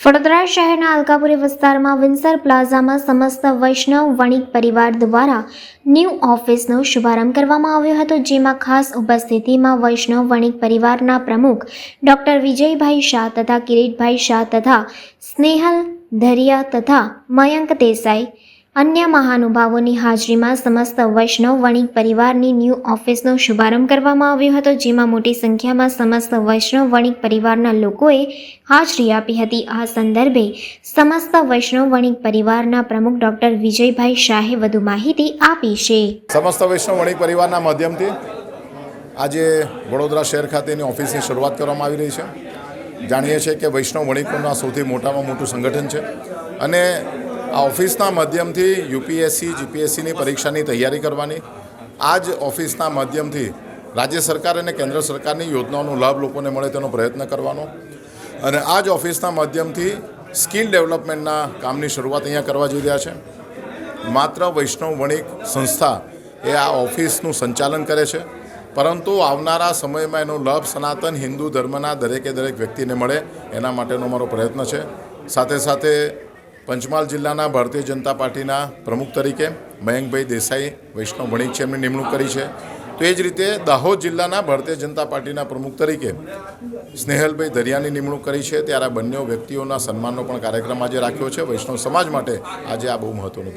વડોદરા શહેરના અલકાપુરી વિસ્તારમાં વિન્સર પ્લાઝામાં સમસ્ત વૈષ્ણવ વણિક પરિવાર દ્વારા ન્યૂ ઓફિસનો શુભારંભ કરવામાં આવ્યો હતો, જેમાં ખાસ ઉપસ્થિતિમાં વૈષ્ણવ વણિક પરિવારના પ્રમુખ ડૉક્ટર વિજયભાઈ શાહ તથા કિરીટભાઈ શાહ તથા સ્નેહલ ધરિયા તથા મયંક દેસાઈ અન્ય મહાનુભાવોની હાજરીમાં સમસ્ત વૈષ્ણવ વણિક પરિવારની ન્યૂ ઓફિસનો શુભારંભ કરવામાં આવ્યો હતો, જેમાં મોટી સંખ્યામાં સમસ્ત વૈષ્ણવ વણિક પરિવારના લોકોએ હાજરી આપી હતી. આ સંદર્ભે સમસ્ત વૈષ્ણવ વણિક પરિવારના પ્રમુખ ડોક્ટર વિજયભાઈ શાહે વધુ માહિતી આપી છે. સમસ્ત વૈષ્ણવ વણિક પરિવારના માધ્યમથી આજે વડોદરા શહેર ખાતેની ઓફિસની શરૂઆત કરવામાં આવી રહી છે. જાણીએ છીએ કે વૈષ્ણવ વણિકોના સૌથી મોટામાં મોટું સંગઠન છે અને આ ઓફિસના માધ્યમથી યુપીએસસી, જીપીએસસીની પરીક્ષાની તૈયારી કરવાની. આ જ ઓફિસના માધ્યમથી રાજ્ય સરકાર અને કેન્દ્ર સરકારની યોજનાઓનો લાભ લોકોને મળે તેનો પ્રયત્ન કરવાનો. અને આ જ ઓફિસના માધ્યમથી સ્કિલ ડેવલપમેન્ટના કામની શરૂઆત અહીંયા કરવા જઈ રહ્યા છે. માત્ર વૈષ્ણવ વણિક સંસ્થા એ આ ઓફિસનું સંચાલન કરે છે. પરંતુ આવનારા સમયમાં એનો લાભ સનાતન હિન્દુ ધર્મના દરેકે દરેક વ્યક્તિને મળે એના માટેનો મારો પ્રયત્ન છે. સાથે સાથે પંચમહાલ જિલ્લાના ભારતીય જનતા પાર્ટીના પ્રમુખ તરીકે મયંકભાઈ દેસાઈ, વૈષ્ણવ વણિક છે, એમની નિમણૂક કરી છે. તો એ જ રીતે દાહોદ જિલ્લાના ભારતીય જનતા પાર્ટીના પ્રમુખ તરીકે સ્નેહલભાઈ દરિયાની નિમણૂક કરી છે. ત્યારે આ બંને વ્યક્તિઓના સન્માનનો પણ કાર્યક્રમ આજે રાખ્યો છે. વૈષ્ણવ સમાજ માટે આજે આ બહુ મહત્વનું